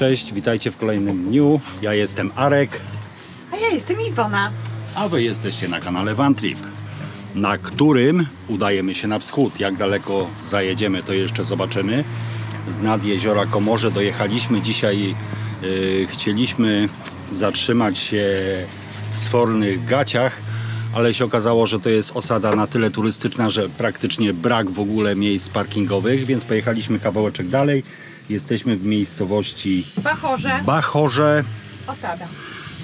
Cześć, witajcie w kolejnym dniu. Ja jestem Arek, A ja jestem Iwona. a wy jesteście na kanale Van Trip, na którym udajemy się na wschód. Jak daleko zajedziemy, to jeszcze zobaczymy. Z nad jeziora Komorze dojechaliśmy dzisiaj. Yy, chcieliśmy zatrzymać się w sfornych gaciach, ale się okazało, że to jest osada na tyle turystyczna, że praktycznie brak w ogóle miejsc parkingowych, więc pojechaliśmy kawałeczek dalej. Jesteśmy w miejscowości Bachorze, Bachorze. osada.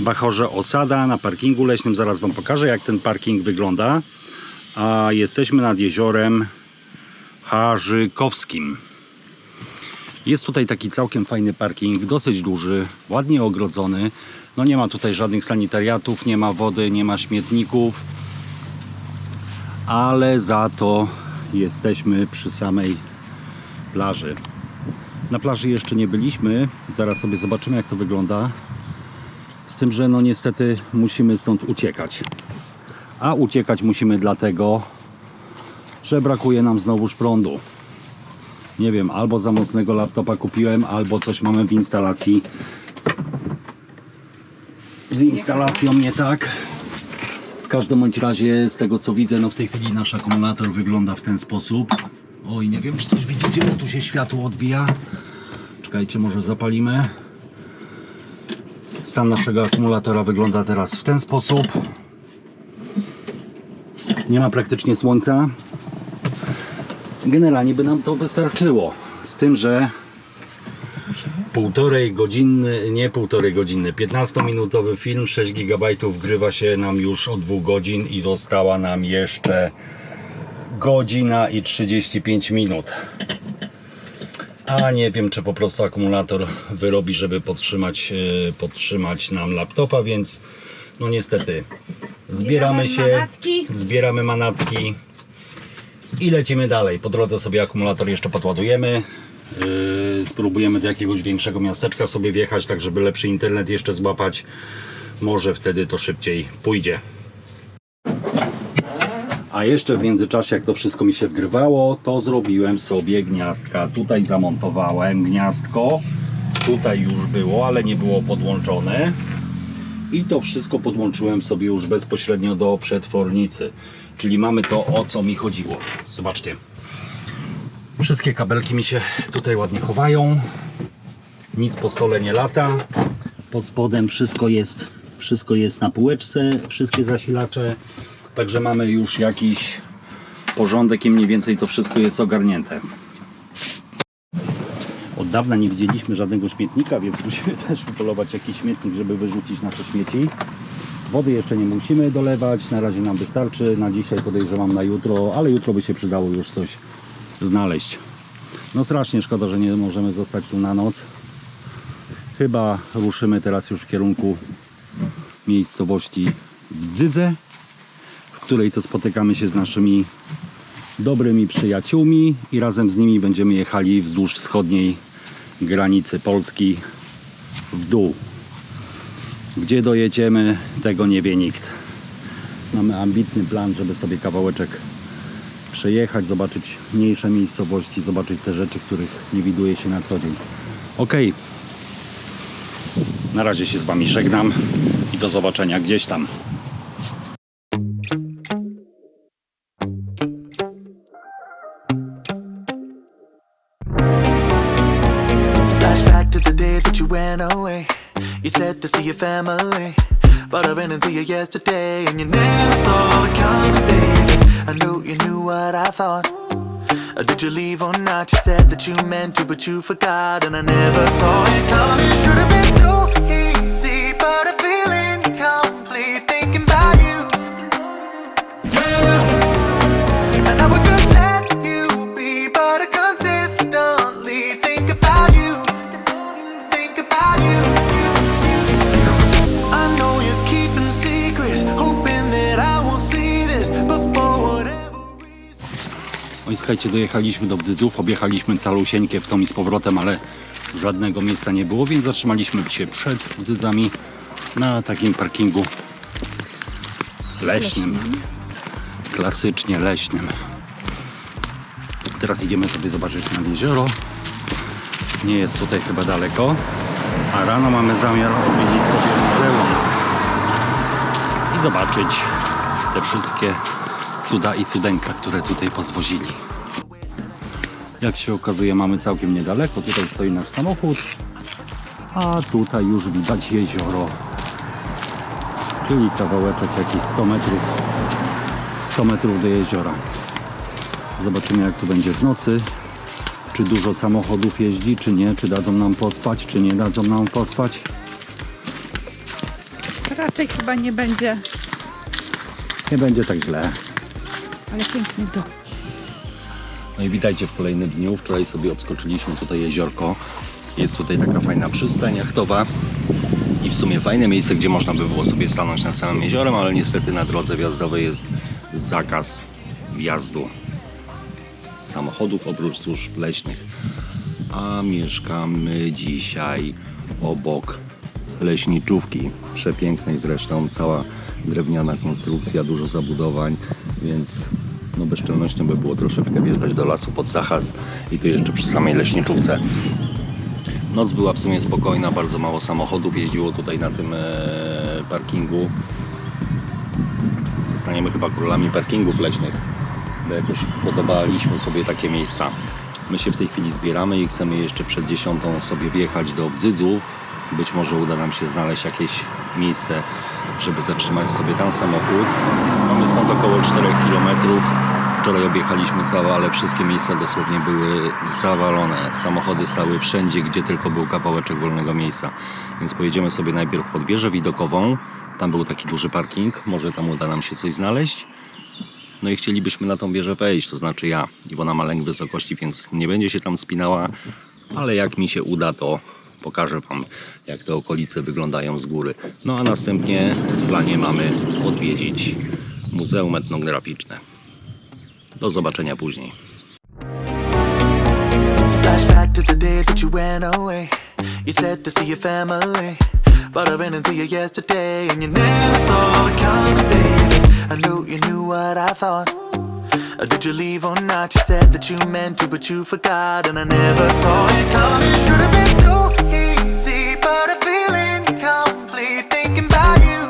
Bachorze Osada na parkingu leśnym. Zaraz Wam pokażę, jak ten parking wygląda. A jesteśmy nad jeziorem Harzykowskim. Jest tutaj taki całkiem fajny parking, dosyć duży, ładnie ogrodzony. No nie ma tutaj żadnych sanitariatów, nie ma wody, nie ma śmietników. Ale za to jesteśmy przy samej plaży. Na plaży jeszcze nie byliśmy. Zaraz sobie zobaczymy, jak to wygląda. Z tym, że no niestety musimy stąd uciekać. A uciekać musimy dlatego, że brakuje nam znowuż prądu. Nie wiem, albo za mocnego laptopa kupiłem, albo coś mamy w instalacji. Z instalacją nie tak. W każdym bądź razie, z tego co widzę, no w tej chwili nasz akumulator wygląda w ten sposób. Oj, nie wiem, czy coś widzicie, bo tu się światło odbija. Czekajcie, może zapalimy. Stan naszego akumulatora wygląda teraz w ten sposób. Nie ma praktycznie słońca. Generalnie by nam to wystarczyło. Z tym, że półtorej godziny, nie półtorej godziny, 15-minutowy film, 6 GB grywa się nam już od 2 godzin i została nam jeszcze godzina i 35 minut. A nie wiem, czy po prostu akumulator wyrobi, żeby podtrzymać, e, podtrzymać nam laptopa, więc no niestety zbieramy Zbieramy się, manatki. zbieramy manatki i lecimy dalej. Po drodze sobie akumulator jeszcze podładujemy. Yy, spróbujemy do jakiegoś większego miasteczka sobie wjechać, tak żeby lepszy internet jeszcze złapać. Może wtedy to szybciej pójdzie. A jeszcze w międzyczasie, jak to wszystko mi się wgrywało, to zrobiłem sobie gniazdka. Tutaj zamontowałem gniazdko. Tutaj już było, ale nie było podłączone. I to wszystko podłączyłem sobie już bezpośrednio do przetwornicy. Czyli mamy to, o co mi chodziło. Zobaczcie. Wszystkie kabelki mi się tutaj ładnie chowają. Nic po stole nie lata. Pod spodem wszystko jest, wszystko jest na półeczce, wszystkie zasilacze. Także mamy już jakiś porządek i mniej więcej to wszystko jest ogarnięte. Od dawna nie widzieliśmy żadnego śmietnika, więc musimy też upolować jakiś śmietnik, żeby wyrzucić nasze śmieci. Wody jeszcze nie musimy dolewać, na razie nam wystarczy. Na dzisiaj podejrzewam na jutro, ale jutro by się przydało już coś znaleźć. No strasznie szkoda, że nie możemy zostać tu na noc. Chyba ruszymy teraz już w kierunku miejscowości Dzydze, której to spotykamy się z naszymi dobrymi przyjaciółmi i razem z nimi będziemy jechali wzdłuż wschodniej granicy Polski w dół. Gdzie dojedziemy, tego nie wie nikt. Mamy ambitny plan, żeby sobie kawałeczek przejechać, zobaczyć mniejsze miejscowości, zobaczyć te rzeczy, których nie widuje się na co dzień. Ok. Na razie się z Wami żegnam i do zobaczenia gdzieś tam. To see your family, but I ran into you yesterday, and you never saw it coming, baby. I knew you knew what I thought. Uh, Did you leave or not? You said that you meant to, but you forgot, and I never saw it coming. Should have been so easy, but słuchajcie, dojechaliśmy do Bdzydzów, objechaliśmy calusieńkie w tom i z powrotem, ale żadnego miejsca nie było, więc zatrzymaliśmy się przed Bdzydzami na takim parkingu leśnym. Klasycznie leśnym. Teraz idziemy sobie zobaczyć nad jezioro. Nie jest tutaj chyba daleko. A rano mamy zamiar odwiedzić sobie muzeum i zobaczyć te wszystkie cuda i cudeńka, które tutaj pozwozili. Jak się okazuje, mamy całkiem niedaleko. Tutaj stoi nasz samochód, a tutaj już widać jezioro. Czyli kawałeczek jakieś 100 metrów. 100 metrów do jeziora. Zobaczymy jak tu będzie w nocy. Czy dużo samochodów jeździ, czy nie, czy dadzą nam pospać, czy nie dadzą nam pospać. Raczej chyba nie będzie, Nie będzie tak źle. Ale pięknie tu. No i witajcie w kolejnym dniu. Wczoraj sobie obskoczyliśmy tutaj jeziorko. Jest tutaj taka fajna przystań jachtowa i w sumie fajne miejsce, gdzie można by było sobie stanąć nad samym jeziorem, ale niestety na drodze wjazdowej jest zakaz wjazdu samochodów oprócz służb leśnych. A mieszkamy dzisiaj obok leśniczówki. Przepięknej zresztą, cała drewniana konstrukcja, dużo zabudowań, więc no bezczelnością by było troszeczkę wjeżdżać do lasu pod zachaz i to jeszcze przy samej leśniczówce. Noc była w sumie spokojna, bardzo mało samochodów jeździło tutaj na tym e, parkingu. Zostaniemy chyba królami parkingów leśnych, bo jakoś podobaliśmy sobie takie miejsca. My się w tej chwili zbieramy i chcemy jeszcze przed dziesiątą sobie wjechać do Wdzydzów. Być może uda nam się znaleźć jakieś miejsce, żeby zatrzymać sobie tam samochód. Mamy stąd około 4 km. Wczoraj objechaliśmy całe, ale wszystkie miejsca dosłownie były zawalone. Samochody stały wszędzie, gdzie tylko był kawałeczek wolnego miejsca. Więc pojedziemy sobie najpierw pod wieżę widokową. Tam był taki duży parking, może tam uda nam się coś znaleźć. No i chcielibyśmy na tą wieżę wejść, to znaczy ja. Iwona ma lęk wysokości, więc nie będzie się tam spinała, ale jak mi się uda, to pokażę Wam, jak te okolice wyglądają z góry. No a następnie w planie mamy odwiedzić Muzeum Etnograficzne. Do zobaczenia później. You said to see your family, but I ran into you yesterday, and you never saw it coming, baby. I knew you knew what I thought. Did you leave or not? You said that you meant to, but you forgot, and I never saw it coming. Should been so easy, but I feel incomplete thinking about you.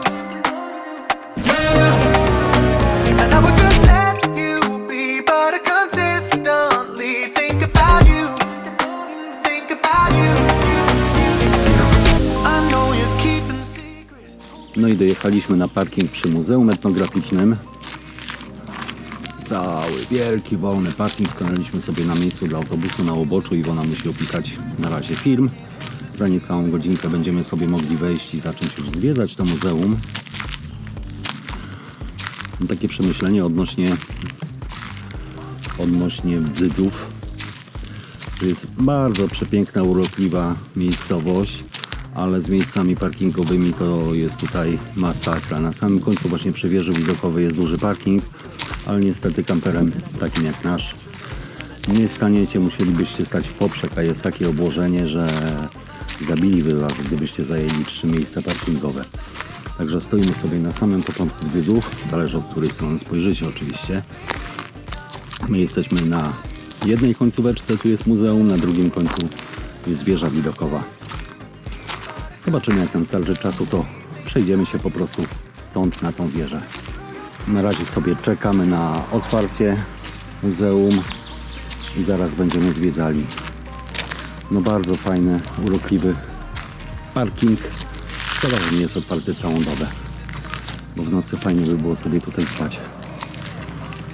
Yeah. And I would just let you be, but I consistently think about you. Think about you. I know you're keeping secrets. No i dojechaliśmy na parking przy Muzeum Etnograficznym. Cały wielki, wolny parking. Stanęliśmy sobie na miejscu dla autobusu na oboczu. Iwona musi opisać na razie film. Za niecałą godzinkę będziemy sobie mogli wejść i zacząć już zwiedzać to muzeum. Takie przemyślenie odnośnie odnośnie Bzydzów. To jest bardzo przepiękna, urokliwa miejscowość, ale z miejscami parkingowymi to jest tutaj masakra. Na samym końcu właśnie przy wieży widokowej jest duży parking, ale niestety kamperem takim jak nasz nie staniecie, musielibyście stać w poprzek, a jest takie obłożenie, że zabiliby Was, gdybyście zajęli trzy miejsca parkingowe. Także stoimy sobie na samym początku Wydów, zależy od której strony spojrzycie oczywiście. My jesteśmy na jednej końcóweczce, tu jest muzeum, na drugim końcu jest wieża widokowa. Zobaczymy jak nam starczy czasu, to przejdziemy się po prostu stąd na tą wieżę. Na razie sobie czekamy na otwarcie muzeum i zaraz będziemy zwiedzali. No bardzo fajny, urokliwy parking. Szkoda, że nie jest otwarty całą dobę, bo w nocy fajnie by było sobie tutaj spać.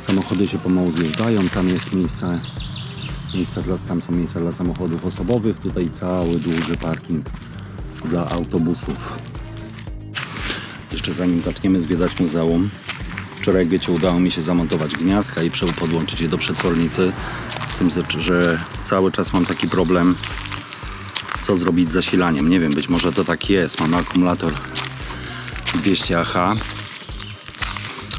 Samochody się pomału zjeżdżają, tam jest miejsce, miejsca dla, tam są miejsca dla samochodów osobowych, tutaj cały duży parking dla autobusów. Jeszcze zanim zaczniemy zwiedzać muzeum, wczoraj jak wiecie udało mi się zamontować gniazdka i podłączyć je do przetwornicy, z tym, że cały czas mam taki problem, co zrobić z zasilaniem. Nie wiem, być może to tak jest. Mam akumulator 200 Ah,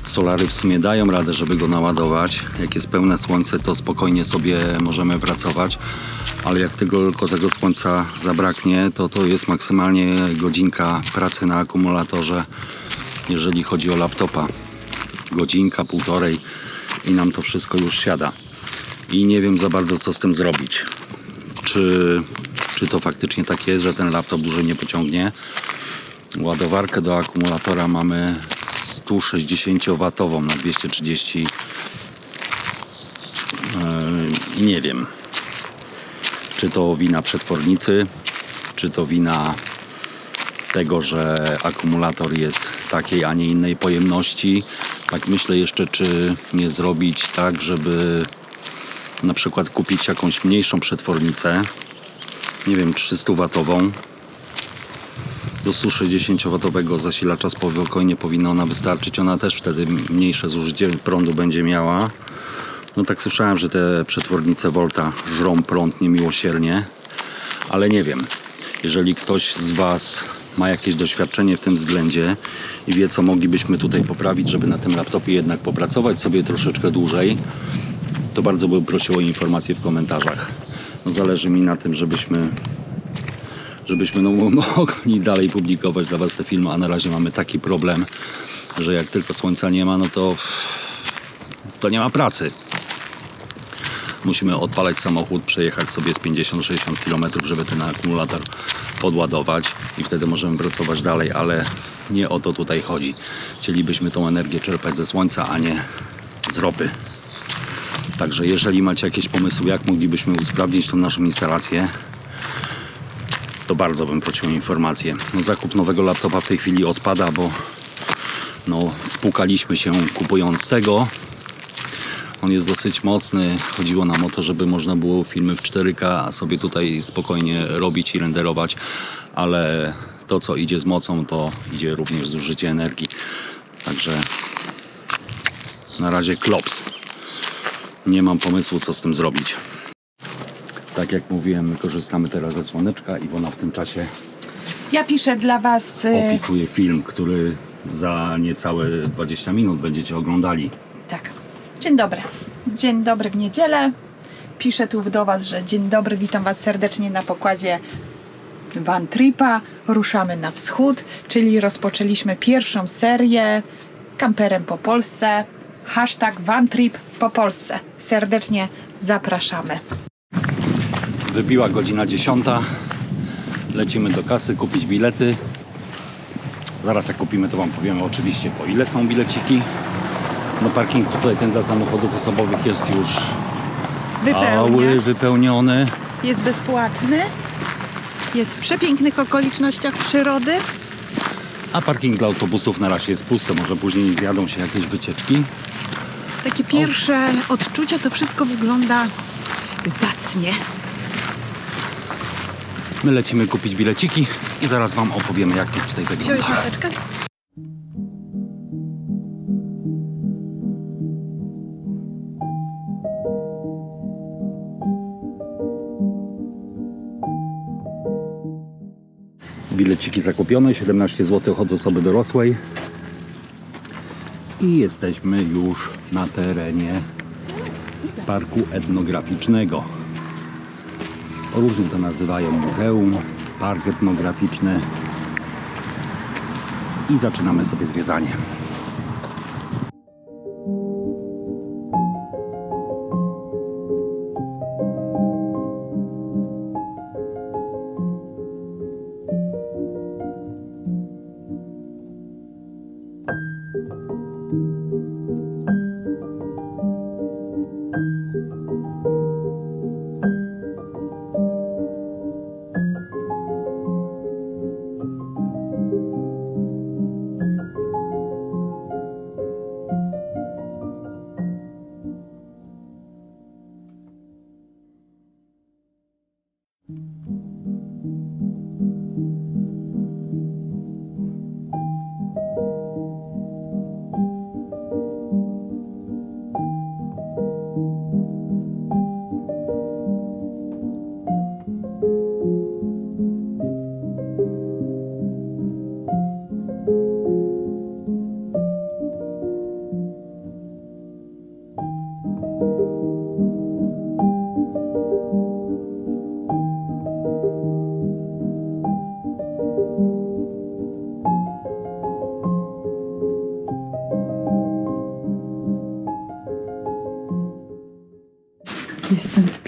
Solary w sumie dają radę, żeby go naładować. Jak jest pełne słońce, to spokojnie sobie możemy pracować, ale jak tego, tylko tego słońca zabraknie, to to jest maksymalnie godzinka pracy na akumulatorze, jeżeli chodzi o laptopa. Godzinka, półtorej i nam to wszystko już siada. I nie wiem za bardzo, co z tym zrobić. Czy, czy to faktycznie tak jest, że ten laptop dłużej nie pociągnie. Ładowarkę do akumulatora mamy 160W na 230 Yy, i nie wiem, czy to wina przetwornicy, czy to wina tego, że akumulator jest takiej, a nie innej pojemności. Tak myślę jeszcze, czy nie zrobić tak, żeby na przykład kupić jakąś mniejszą przetwornicę, nie wiem, 300-watową. Do 160-watowego zasilacza spokojnie powinna ona wystarczyć. Ona też wtedy mniejsze zużycie prądu będzie miała. No tak słyszałem, że te przetwornice Volta żrą prąd niemiłosiernie, ale nie wiem. Jeżeli ktoś z Was ma jakieś doświadczenie w tym względzie i wie, co moglibyśmy tutaj poprawić, żeby na tym laptopie jednak popracować sobie troszeczkę dłużej, to bardzo bym prosił o informacje w komentarzach. No zależy mi na tym, żebyśmy żebyśmy no, mogli dalej publikować dla Was te filmy, a na razie mamy taki problem, że jak tylko słońca nie ma, no to, to nie ma pracy. Musimy odpalać samochód, przejechać sobie z 50-60 km, żeby ten akumulator podładować i wtedy możemy pracować dalej, ale nie o to tutaj chodzi. Chcielibyśmy tą energię czerpać ze słońca, a nie z ropy. Także jeżeli macie jakieś pomysły, jak moglibyśmy usprawnić tą naszą instalację, to bardzo bym prosił o informację. No, zakup nowego laptopa w tej chwili odpada, bo no, spłukaliśmy się kupując tego. On jest dosyć mocny. Chodziło nam o to, żeby można było filmy w 4K sobie tutaj spokojnie robić i renderować, ale to co idzie z mocą, to idzie również zużycie energii. Także na razie klops. Nie mam pomysłu, co z tym zrobić. Tak jak mówiłem, my korzystamy teraz ze słoneczka. Iwona w tym czasie Ja piszę dla Was. y, opisuje film, który za niecałe 20 minut będziecie oglądali. Dzień dobry. Dzień dobry w niedzielę. Piszę tu do Was, że dzień dobry, witam Was serdecznie na pokładzie Van Tripa. Ruszamy na wschód, czyli rozpoczęliśmy pierwszą serię kamperem po Polsce. Hashtag Van Trip po Polsce. Serdecznie zapraszamy. Wybiła godzina 10. Lecimy do kasy kupić bilety. Zaraz jak kupimy, to Wam powiemy oczywiście po ile są bileciki. No parking tutaj ten dla samochodów osobowych jest już cały Wypełnia. wypełniony. Jest bezpłatny. Jest w przepięknych okolicznościach przyrody. A parking dla autobusów na razie jest pusty. Może później zjadą się jakieś wycieczki. Takie pierwsze odczucia, to wszystko wygląda zacnie. My lecimy kupić bileciki i zaraz Wam opowiemy jak to tutaj Wziąłeś wygląda. maseczkę? Bileciki zakupione, 17 zł od osoby dorosłej. I jesteśmy już na terenie parku etnograficznego. Różnie to nazywają muzeum, park etnograficzny. I zaczynamy sobie zwiedzanie.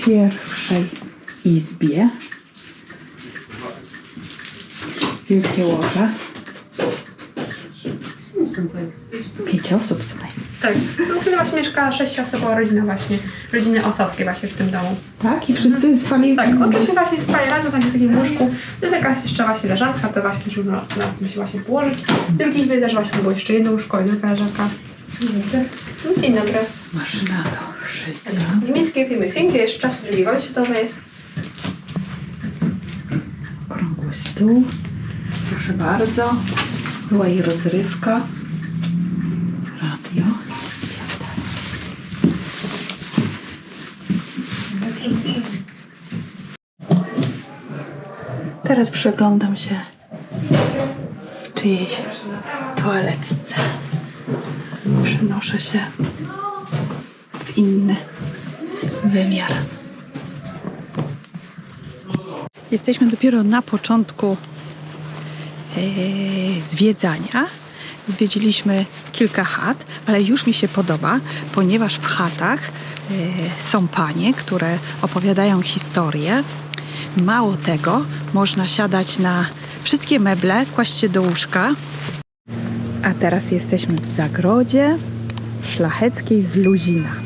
Pierwszej izbie. Wielkie łoże. Pięć osób tutaj. Tak, no tutaj właśnie mieszka sześcioosobowa rodzina właśnie, rodziny osowskie właśnie w tym domu. Tak? I wszyscy spali Tak, oczywiście właśnie spali razem tak w takim łóżku. To jest jakaś jeszcze właśnie leżanka, to właśnie też można na się właśnie położyć. W drugim izbie też właśnie było jeszcze jedno łóżko, jedna leżanka. Dzień dobry. Maszyna do szycia. Niemieckie firmy Sienkie, jeszcze czas II wojny światowej jest. Okrągły stół. Proszę bardzo. Była i rozrywka. Radio. Teraz przeglądam się w czyjejś toaletce. Przenoszę się inny wymiar. Jesteśmy dopiero na początku e, zwiedzania. Zwiedziliśmy kilka chat, ale już mi się podoba, ponieważ w chatach e, są panie, które opowiadają historię. Mało tego, można siadać na wszystkie meble, kłaść się do łóżka. A teraz jesteśmy w zagrodzie szlacheckiej z Luzina.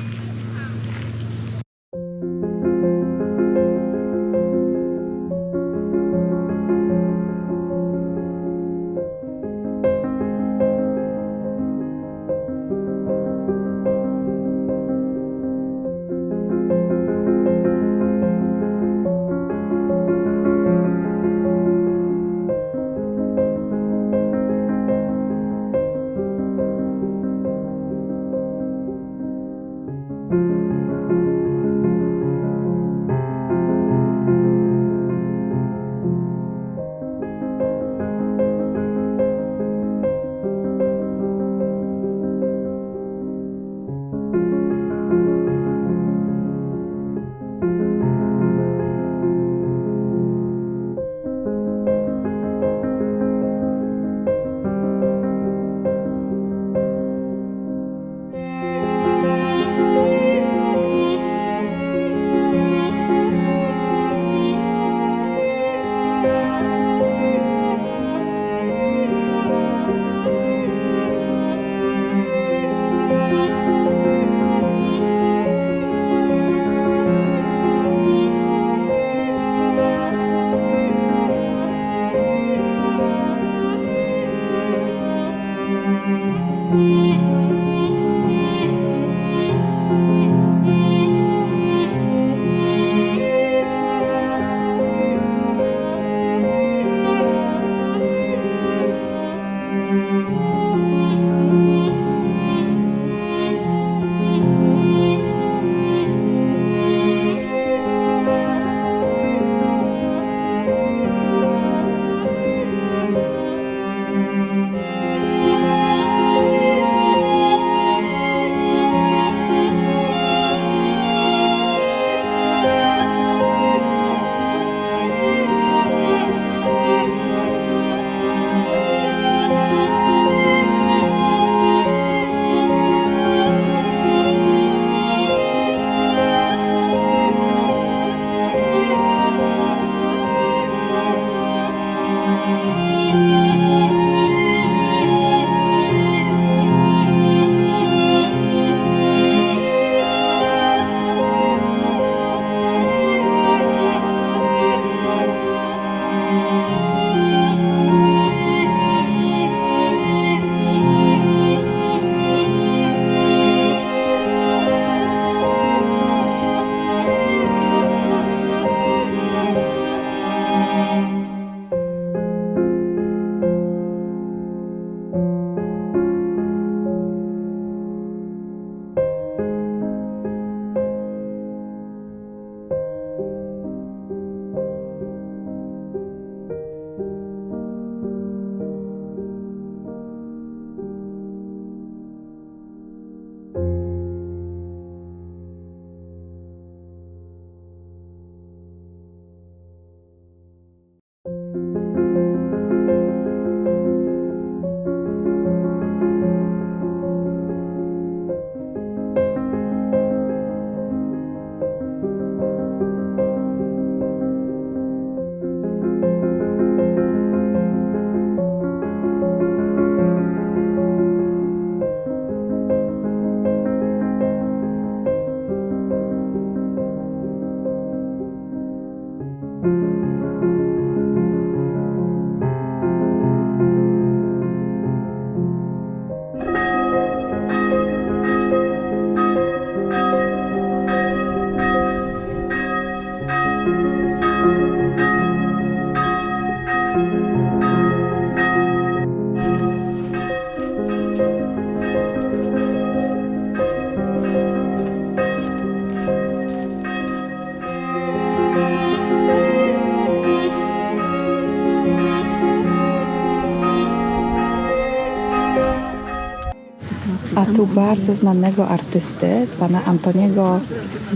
A tu bardzo znanego artysty, pana Antoniego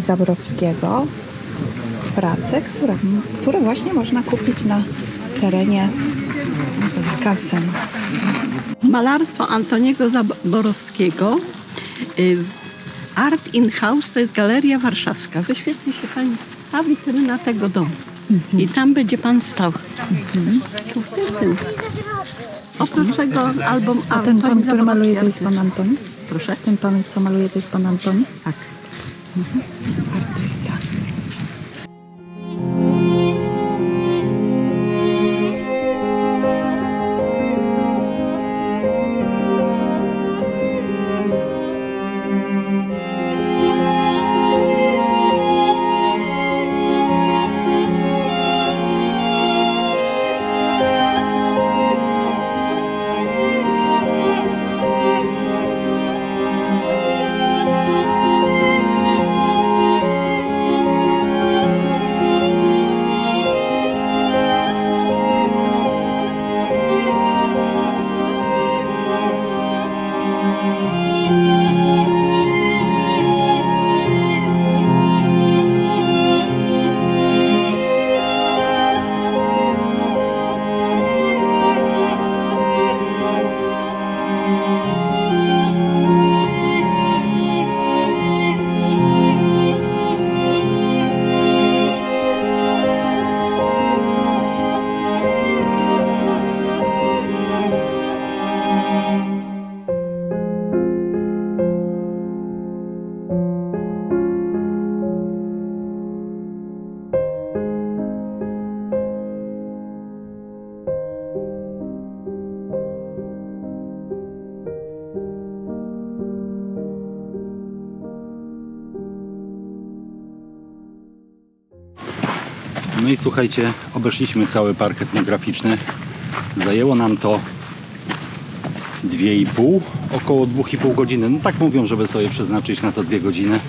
Zabrowskiego, pracę, które, które właśnie można kupić na terenie skansenu. Malarstwo Antoniego Zaborowskiego. Y, Art in House to jest Galeria Warszawska. Wyświetli się Pani ta witryna tego domu. I tam będzie Pan stał. Tu w tym, tym. Oprócz tego album A ten pan, który maluje, to jest pan. Antoni? Proszę? Ten pan, co maluje, to jest pan Antoni? Tak. Artysta. No i słuchajcie, obeszliśmy cały park etnograficzny. Zajęło nam to 2,5, około 2,5 godziny. No tak mówią, żeby sobie przeznaczyć na to 2 godziny.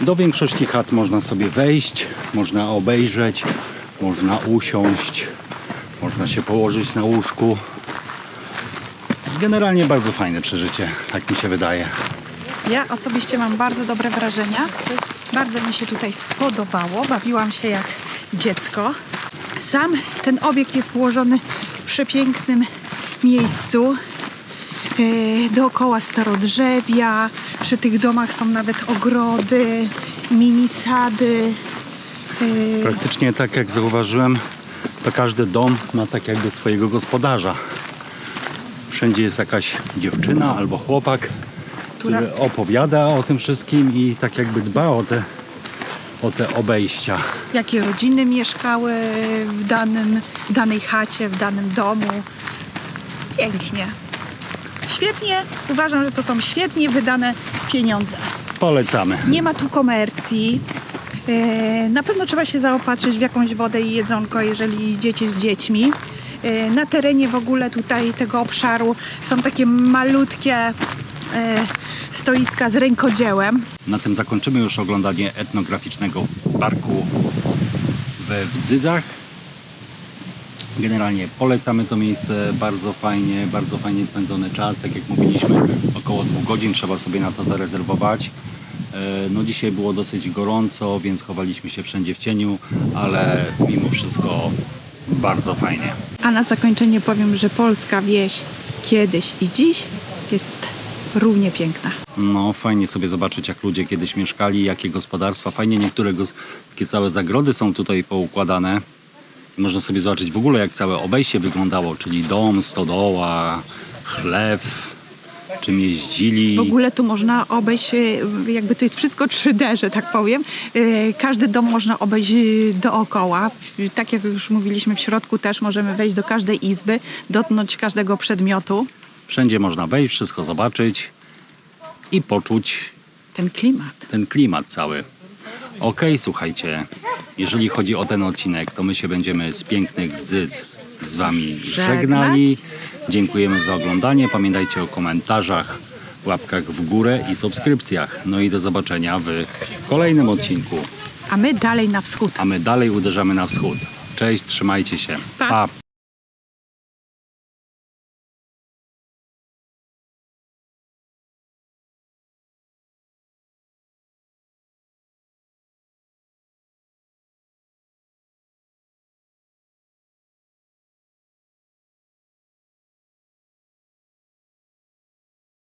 Do większości chat można sobie wejść, można obejrzeć, można usiąść, można się położyć na łóżku. Generalnie bardzo fajne przeżycie, tak mi się wydaje. Ja osobiście mam bardzo dobre wrażenia. Bardzo mi się tutaj spodobało. Bawiłam się jak dziecko. Sam ten obiekt jest położony w przepięknym miejscu. E, Dookoła starodrzewia. Przy tych domach są nawet ogrody, mini sady. E, Praktycznie tak jak zauważyłem, to każdy dom ma tak jakby swojego gospodarza. Wszędzie jest jakaś dziewczyna albo chłopak, Która- który opowiada o tym wszystkim i tak jakby dba o te, o te obejścia. Jakie rodziny mieszkały w, danym, w danej chacie, w danym domu. Pięknie. Świetnie. Uważam, że to są świetnie wydane pieniądze. Polecamy. Nie ma tu komercji. E, Na pewno trzeba się zaopatrzyć w jakąś wodę i jedzonko, jeżeli idziecie z dziećmi. E, Na terenie w ogóle tutaj tego obszaru są takie malutkie e, stoiska z rękodziełem. Na tym zakończymy już oglądanie etnograficznego parku we Wdzydzach. Generalnie polecamy to miejsce, bardzo fajnie, bardzo fajnie spędzony czas. Tak jak mówiliśmy, około dwóch godzin trzeba sobie na to zarezerwować. E, No dzisiaj było dosyć gorąco, więc chowaliśmy się wszędzie w cieniu, ale mimo wszystko bardzo fajnie. A na zakończenie powiem, że polska wieś kiedyś i dziś jest równie piękna. No, fajnie sobie zobaczyć, jak ludzie kiedyś mieszkali, jakie gospodarstwa. Fajnie niektóre takie całe zagrody są tutaj poukładane. Można sobie zobaczyć w ogóle, jak całe obejście wyglądało, czyli dom, stodoła, chlew, czym jeździli. W ogóle tu można obejść, e, jakby to jest wszystko 3D, że tak powiem. E, Każdy dom można obejść e, dookoła. Tak jak już mówiliśmy, w środku też możemy wejść do każdej izby, dotknąć każdego przedmiotu. Wszędzie można wejść, wszystko zobaczyć i poczuć Ten klimat. ten klimat cały. Okej, słuchajcie, jeżeli chodzi o ten odcinek, to my się będziemy z pięknych wdzyc z Wami żegnali. Dziękujemy za oglądanie. Pamiętajcie o komentarzach, łapkach w górę i subskrypcjach. No i do zobaczenia w kolejnym odcinku. A my dalej na wschód. A my dalej uderzamy na wschód. Cześć, trzymajcie się. Pa. pa.